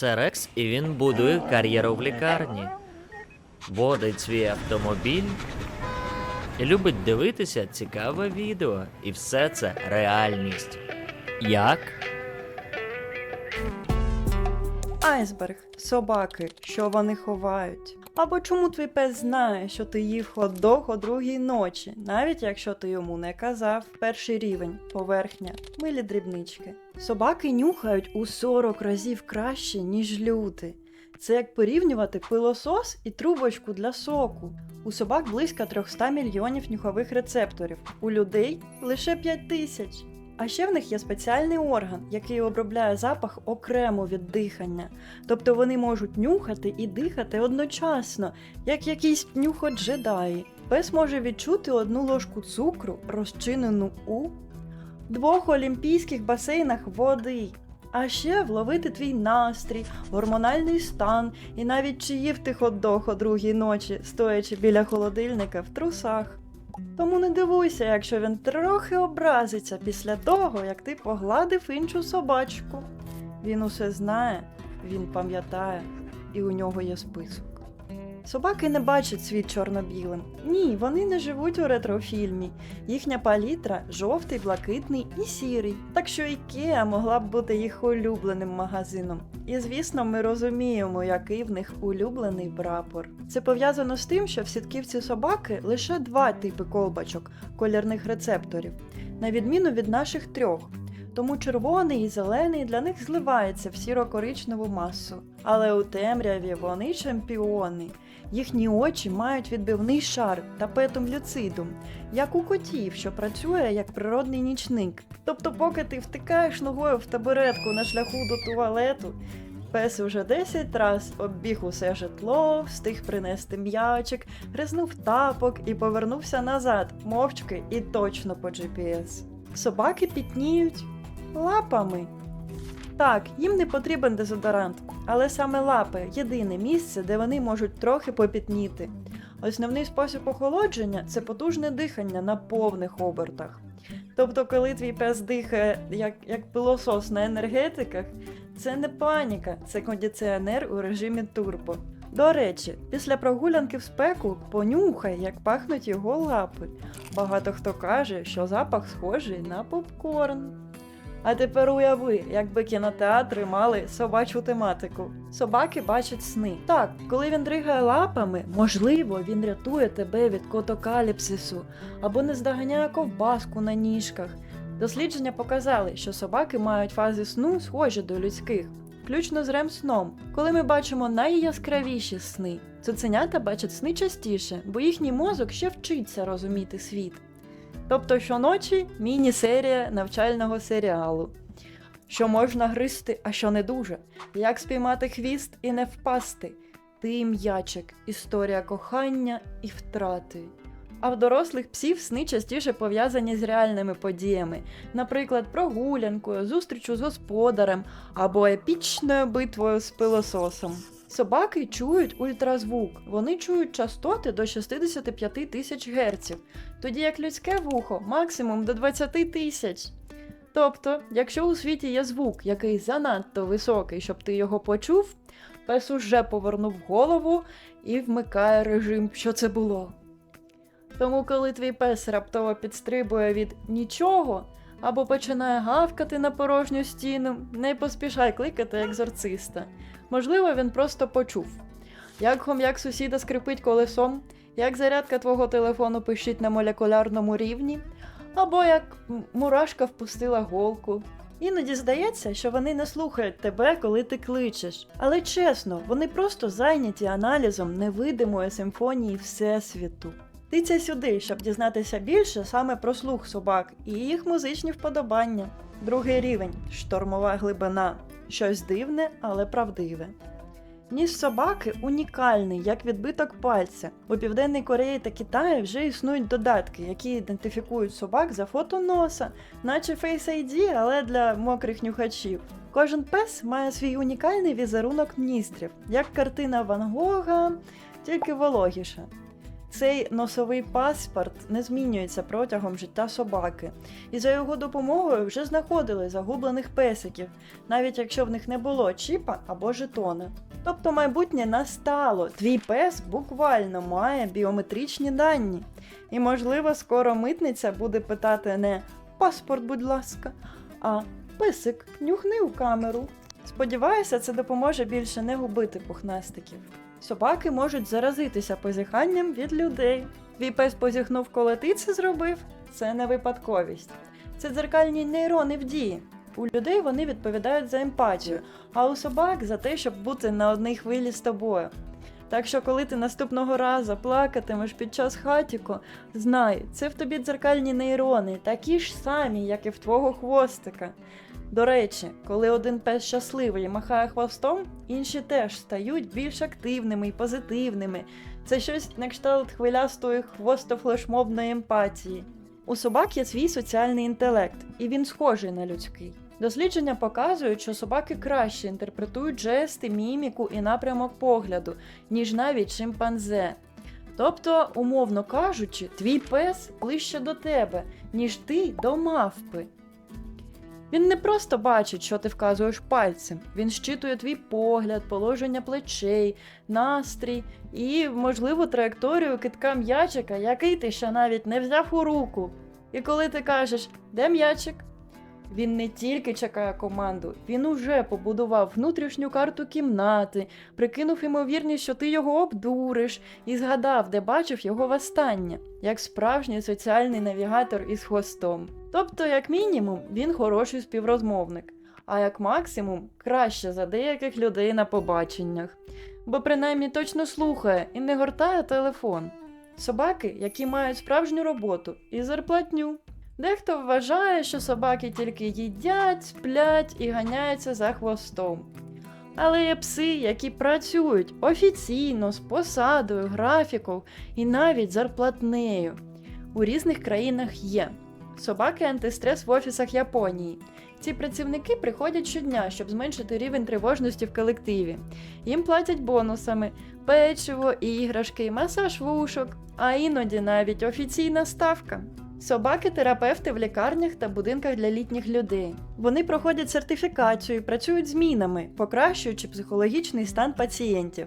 Це Рекс, і він будує кар'єру в лікарні. Водить свій автомобіль. Любить дивитися цікаве відео. І все це реальність. Як? Айсберг, собаки, що вони ховають. Або чому твій пес знає, що ти їв хот-дог о другій ночі, навіть якщо ти йому не казав. Перший рівень, поверхня, милі дрібнички. Собаки нюхають у 40 разів краще, ніж люди. Це як порівнювати пилосос і трубочку для соку. У собак близько 300 мільйонів нюхових рецепторів, у людей лише 5 тисяч. А ще в них є спеціальний орган, який обробляє запах окремо від дихання. Тобто вони можуть нюхати і дихати одночасно, як якісь нюходжедаї. Пес може відчути одну ложку цукру, розчинену у двох олімпійських басейнах води. А ще вловити твій настрій, гормональний стан і навіть чи їв ти хот-дог о другій ночі, стоячи біля холодильника в трусах. Тому не дивуйся, якщо він трохи образиться після того, як ти погладив іншу собачку. Він усе знає, він пам'ятає, і у нього є список. Собаки не бачать світ чорно-білим. Ні, вони не живуть у ретрофільмі. Їхня палітра жовтий, блакитний і сірий. Так що Ікеа могла б бути їх улюбленим магазином. І звісно, ми розуміємо, який в них улюблений прапор. Це пов'язано з тим, що в сітківці собаки лише два типи колбочок колірних рецепторів, на відміну від наших трьох. Тому червоний і зелений для них зливається в сіро-коричневу масу. Але у темряві вони чемпіони. Їхні очі мають відбивний шар тапетум люцидум, як у котів, що працює як природний нічник. Тобто, поки ти втикаєш ногою в табуретку на шляху до туалету, пес уже 10 раз оббіг усе житло, встиг принести м'ячик, гризнув тапок і повернувся назад, мовчки і точно по GPS. Собаки пітніють лапами. Так, їм не потрібен дезодорант, але саме лапи єдине місце, де вони можуть трохи попітніти. Основний спосіб охолодження це потужне дихання на повних обертах. Тобто, коли твій пес дихає як, як пилосос на енергетиках, це не паніка, це кондиціонер у режимі турбо. До речі, після прогулянки в спеку понюхай, як пахнуть його лапи. Багато хто каже, що запах схожий на попкорн. А тепер уяви, якби кінотеатри мали собачу тематику. Собаки бачать сни. Так, коли він дригає лапами, можливо, він рятує тебе від котокаліпсису або не здоганяє ковбаску на ніжках. Дослідження показали, що собаки мають фази сну схожі до людських, включно з рем-сном. Коли ми бачимо найяскравіші сни, цуценята бачать сни частіше, бо їхній мозок ще вчиться розуміти світ. Тобто щоночі міні-серія навчального серіалу. Що можна гризти, а що не дуже. Як спіймати хвіст і не впасти. Ти м'ячик, історія кохання і втрати. А в дорослих псів сни частіше пов'язані з реальними подіями, наприклад, прогулянкою, зустрічю з господарем або епічною битвою з пилососом. Собаки чують ультразвук, вони чують частоти до 65 тисяч герців, тоді як людське вухо максимум до 20 тисяч. Тобто, якщо у світі є звук, який занадто високий, щоб ти його почув, пес уже повернув голову і вмикає режим, що це було. Тому, коли твій пес раптово підстрибує від нічого або починає гавкати на порожню стіну, не поспішай кликати екзорциста. Можливо, він просто почув. Як хом'як сусіда скрипить колесом, як зарядка твого телефону пищить на молекулярному рівні, або як мурашка впустила голку. Іноді здається, що вони не слухають тебе, коли ти кличеш. Але чесно, вони просто зайняті аналізом невидимої симфонії Всесвіту. Тиця сюди, щоб дізнатися більше саме про слух собак і їх музичні вподобання. Другий рівень штормова глибина. Щось дивне, але правдиве. Ніж собаки унікальний, як відбиток пальця. У Південній Кореї та Китаї вже існують додатки, які ідентифікують собак за фото носа, наче Face ID, але для мокрих нюхачів. Кожен пес має свій унікальний візерунок ніздрів, як картина Ван Гога, тільки вологіша. Цей носовий паспорт не змінюється протягом життя собаки, і за його допомогою вже знаходили загублених песиків, навіть якщо в них не було чіпа або жетона. Тобто майбутнє настало. Твій пес буквально має біометричні дані. І, можливо, скоро митниця буде питати не паспорт, будь ласка, а песик, нюхни у камеру. Сподіваюся, це допоможе більше не губити пухнастиків. Собаки можуть заразитися позіханням від людей. Твій пес позіхнув, коли ти це зробив. Це не випадковість. Це дзеркальні нейрони в дії. У людей вони відповідають за емпатію, а у собак за те, щоб бути на одній хвилі з тобою. Так що, коли ти наступного разу плакатимеш під час хатіку, знай, це в тобі дзеркальні нейрони, такі ж самі, як і в твого хвостика. До речі, коли один пес щасливий і махає хвостом, інші теж стають більш активними і позитивними. Це щось на кшталт хвилястої хвостофлешмобної емпатії. У собак є свій соціальний інтелект, і він схожий на людський. Дослідження показують, що собаки краще інтерпретують жести, міміку і напрямок погляду, ніж навіть шимпанзе. Тобто, умовно кажучи, твій пес ближче до тебе, ніж ти до мавпи. Він не просто бачить, що ти вказуєш пальцем, він щитує твій погляд, положення плечей, настрій і, можливо, траєкторію китка м'ячика, який ти ще навіть не взяв у руку. І коли ти кажеш, де м'ячик? Він не тільки чекає команду, він уже побудував внутрішню карту кімнати, прикинув ймовірність, що ти його обдуриш, і згадав, де бачив його востаннє, як справжній соціальний навігатор із хвостом. Тобто, як мінімум, він хороший співрозмовник, а як максимум краще за деяких людей на побаченнях, бо принаймні точно слухає і не гортає телефон. Собаки, які мають справжню роботу і зарплатню. Дехто вважає, що собаки тільки їдять, сплять і ганяються за хвостом. Але є пси, які працюють офіційно, з посадою, графіком і навіть зарплатнею. У різних країнах є. Собаки антистрес в офісах Японії. Ці працівники приходять щодня, щоб зменшити рівень тривожності в колективі. Їм платять бонусами печиво, іграшки, масаж вушок, а іноді навіть офіційна ставка. Собаки-терапевти в лікарнях та будинках для літніх людей. Вони проходять сертифікацію і працюють змінами, покращуючи психологічний стан пацієнтів.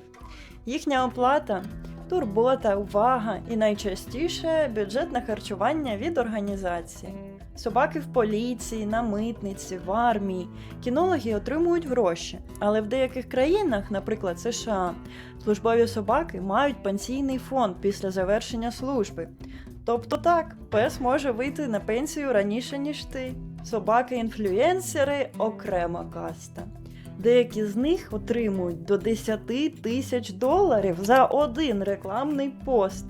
Їхня оплата турбота, увага і найчастіше бюджетне харчування від організації. Собаки в поліції, на митниці, в армії. Кінологи отримують гроші, але в деяких країнах, наприклад США, службові собаки мають пенсійний фонд після завершення служби. Тобто так, пес може вийти на пенсію раніше, ніж ти. Собаки-інфлюенсери окрема каста. Деякі з них отримують до 10 тисяч доларів за один рекламний пост.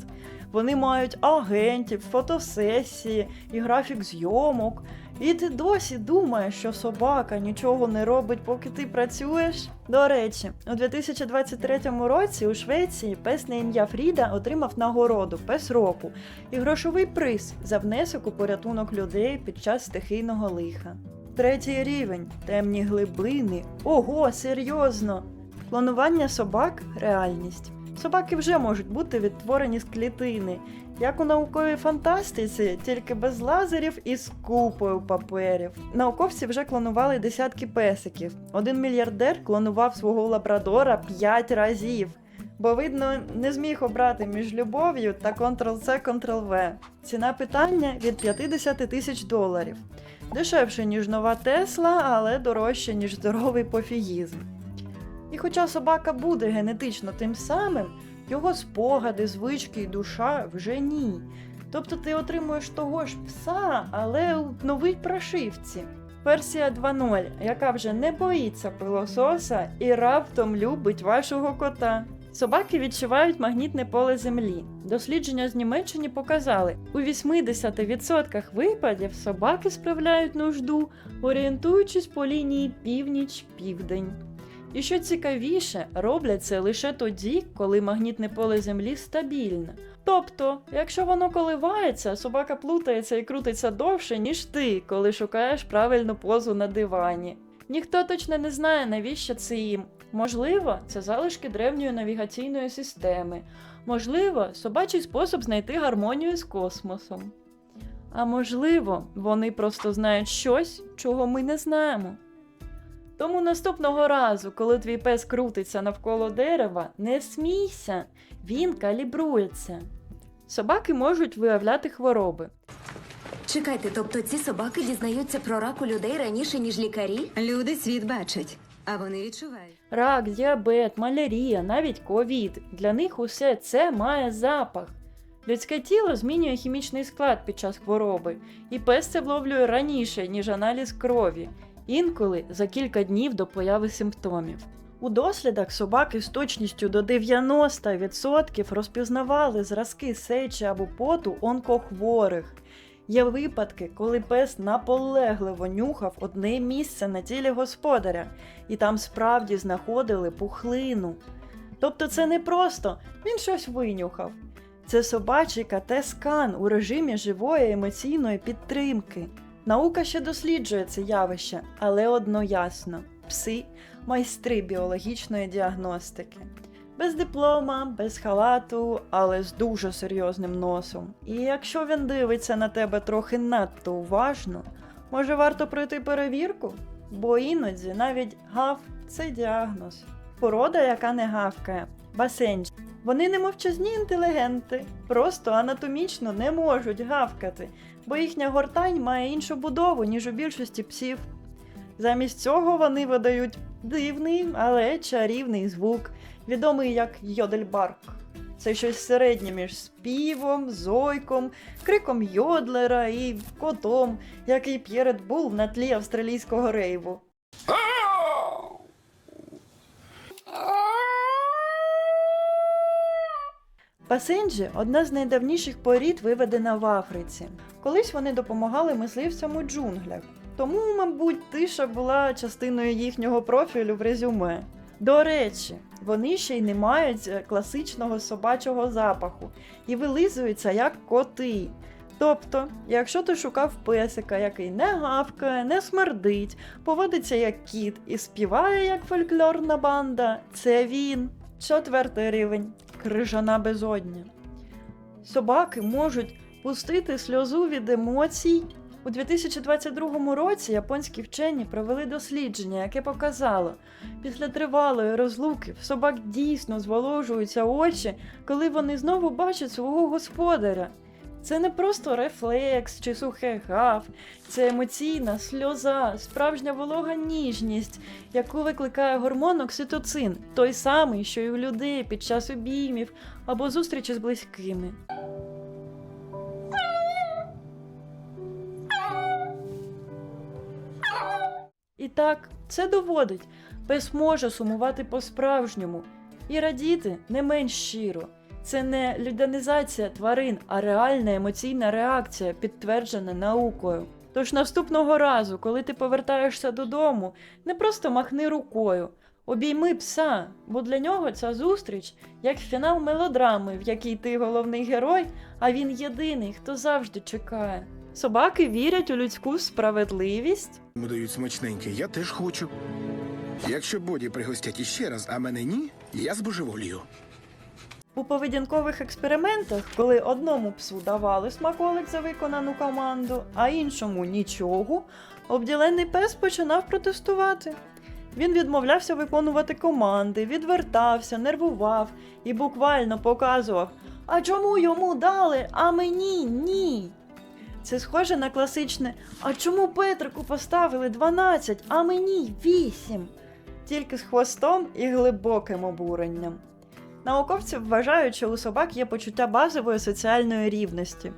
Вони мають агентів, фотосесії і графік зйомок. І ти досі думаєш, що собака нічого не робить, поки ти працюєш. До речі, у 2023 році у Швеції пес на ім'я Фріда отримав нагороду пес року і грошовий приз за внесок у порятунок людей під час стихійного лиха. Третій рівень темні глибини. Ого, серйозно! Клонування собак реальність. Собаки вже можуть бути відтворені з клітини, як у науковій фантастиці, тільки без лазерів і з купою паперів. Науковці вже клонували десятки песиків. Один мільярдер клонував свого лабрадора 5 разів. Бо, видно, не зміг обрати між любов'ю та Ctrl-C, Ctrl-V. Ціна питання від 50 тисяч доларів. Дешевше, ніж нова Тесла, але дорожче, ніж здоровий пофігізм. І хоча собака буде генетично тим самим, його спогади, звички і душа вже ні. Тобто ти отримуєш того ж пса, але у новій прошивці. Версія 2.0, яка вже не боїться пилососа і раптом любить вашого кота. Собаки відчувають магнітне поле землі. Дослідження з Німеччини показали, у 80% випадів собаки справляють нужду, орієнтуючись по лінії північ-південь. І що цікавіше, роблять це лише тоді, коли магнітне поле землі стабільне. Тобто, якщо воно коливається, собака плутається і крутиться довше, ніж ти, коли шукаєш правильну позу на дивані. Ніхто точно не знає, навіщо це їм. Можливо, це залишки древньої навігаційної системи. Можливо, собачий спосіб знайти гармонію з космосом. А можливо, вони просто знають щось, чого ми не знаємо. Тому наступного разу, коли твій пес крутиться навколо дерева, не смійся, він калібрується. Собаки можуть виявляти хвороби. Чекайте, тобто ці собаки дізнаються про рак у людей раніше, ніж лікарі? Люди світ бачать, а вони відчувають. Рак, діабет, малярія, навіть ковід. Для них усе це має запах. Людське тіло змінює хімічний склад під час хвороби, і пес це вловлює раніше, ніж аналіз крові, інколи за кілька днів до появи симптомів. У дослідах собаки з точністю до 90% розпізнавали зразки сечі або поту онкохворих. Є випадки, коли пес наполегливо нюхав одне місце на тілі господаря, і там справді знаходили пухлину. Тобто це не просто він щось винюхав. Це собачий КТ-скан у режимі живої емоційної підтримки. Наука ще досліджує це явище, але одно ясно: пси майстри біологічної діагностики. Без диплома, без халату, але з дуже серйозним носом. І якщо він дивиться на тебе трохи надто уважно, може варто пройти перевірку? Бо іноді навіть гав це діагноз. Порода, яка не гавкає, басенджі. Вони не мовчазні інтелігенти, просто анатомічно не можуть гавкати, бо їхня гортань має іншу будову, ніж у більшості псів. Замість цього вони видають дивний, але чарівний звук, відомий як йодельбарк. Це щось середнє між співом, зойком, криком йодлера і котом, який п'є Bull на тлі австралійського рейву. Пасенджі одна з найдавніших порід, виведена в Африці. Колись вони допомагали мисливцям у джунглях, тому, мабуть, тиша була частиною їхнього профілю в резюме. До речі, вони ще й не мають е, класичного собачого запаху і вилизуються як коти. Тобто, якщо ти шукав песика, який не гавкає, не смердить, поводиться як кіт і співає як фольклорна банда, це він. Четвертий рівень крижана безодня. Собаки можуть пустити сльозу від емоцій. У 2022 році японські вчені провели дослідження, яке показало, після тривалої розлуки в собак дійсно зволожуються очі, коли вони знову бачать свого господаря. Це не просто рефлекс чи сухе гав, це емоційна сльоза, справжня волога ніжність, яку викликає гормон окситоцин, той самий, що й у людей під час обіймів або зустрічі з близькими. І так, це доводить, пес може сумувати по-справжньому і радіти не менш щиро. Це не людянізація тварин, а реальна емоційна реакція, підтверджена наукою. Тож наступного разу, коли ти повертаєшся додому, не просто махни рукою, обійми пса, бо для нього ця зустріч як фінал мелодрами, в якій ти головний герой, а він єдиний, хто завжди чекає. Собаки вірять у людську справедливість. Йому дають смачненьке, я теж хочу. Якщо боді пригостять іще раз, а мене ні, я збожеволію. У поведінкових експериментах, коли одному псу давали смаколик за виконану команду, а іншому нічого, обділений пес починав протестувати. Він відмовлявся виконувати команди, відвертався, нервував і буквально показував: А чому йому дали, а мені ні? Це схоже на класичне А чому Петрику поставили 12, а мені 8? Тільки з хвостом і глибоким обуренням. Науковці вважають, що у собак є почуття базової соціальної рівності.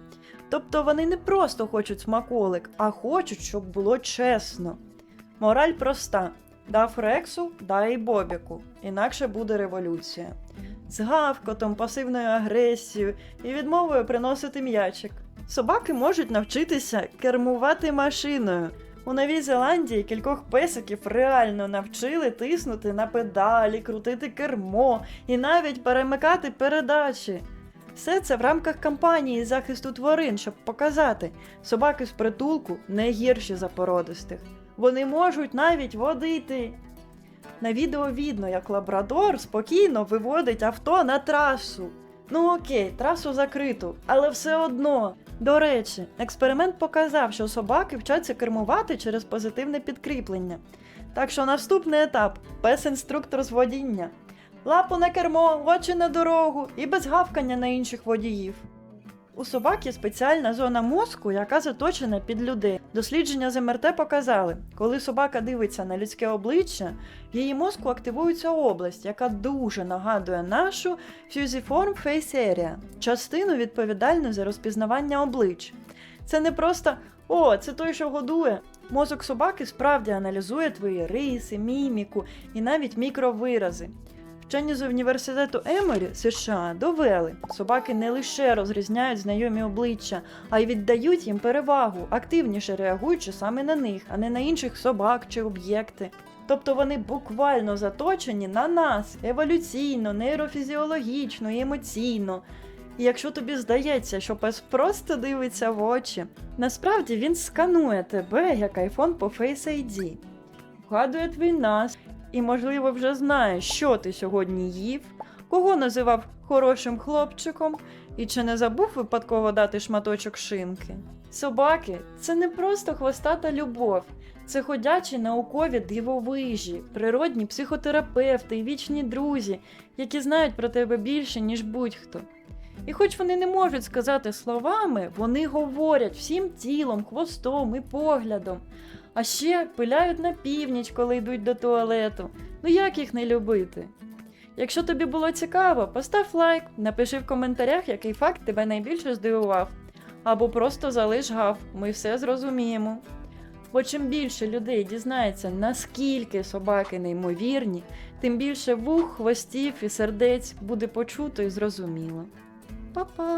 Тобто вони не просто хочуть смаколик, а хочуть, щоб було чесно. Мораль проста: дав Рексу, дай Бобіку, інакше буде революція. З гавкотом, пасивною агресією і відмовою приносити м'ячик. Собаки можуть навчитися кермувати машиною. У Новій Зеландії кількох песиків реально навчили тиснути на педалі, крутити кермо і навіть перемикати передачі. Все це в рамках кампанії захисту тварин, щоб показати, собаки з притулку не гірші за породистих. Вони можуть навіть водити. На відео видно, як лабрадор спокійно виводить авто на трасу. Ну окей, трасу закриту, але все одно. До речі, експеримент показав, що собаки вчаться кермувати через позитивне підкріплення. Так що наступний етап пес-інструктор з водіння. Лапу на кермо, очі на дорогу і без гавкання на інших водіїв. У собак є спеціальна зона мозку, яка заточена під людей. Дослідження з МРТ показали, коли собака дивиться на людське обличчя, в її мозку активується область, яка дуже нагадує нашу Fusiform Face Area, частину відповідальну за розпізнавання облич. Це не просто о, це той, що годує. Мозок собаки справді аналізує твої риси, міміку і навіть мікровирази. Вчені з університету Еморі США довели, собаки не лише розрізняють знайомі обличчя, а й віддають їм перевагу, активніше реагуючи саме на них, а не на інших собак чи об'єкти. Тобто вони буквально заточені на нас еволюційно, нейрофізіологічно і емоційно. І якщо тобі здається, що пес просто дивиться в очі, насправді він сканує тебе як iPhone по Face ID, вгадує твій нас і, можливо, вже знає, що ти сьогодні їв, кого називав хорошим хлопчиком, і чи не забув випадково дати шматочок шинки. Собаки це не просто хвостата любов, це ходячі наукові дивовижі, природні психотерапевти і вічні друзі, які знають про тебе більше, ніж будь-хто. І хоч вони не можуть сказати словами, вони говорять всім тілом, хвостом і поглядом. А ще пиляють на північ, коли йдуть до туалету. Ну як їх не любити? Якщо тобі було цікаво, постав лайк, напиши в коментарях, який факт тебе найбільше здивував. Або просто залиш гав, ми все зрозуміємо. Бо чим більше людей дізнається, наскільки собаки неймовірні, тим більше вух, хвостів і сердець буде почуто і зрозуміло. Па-па!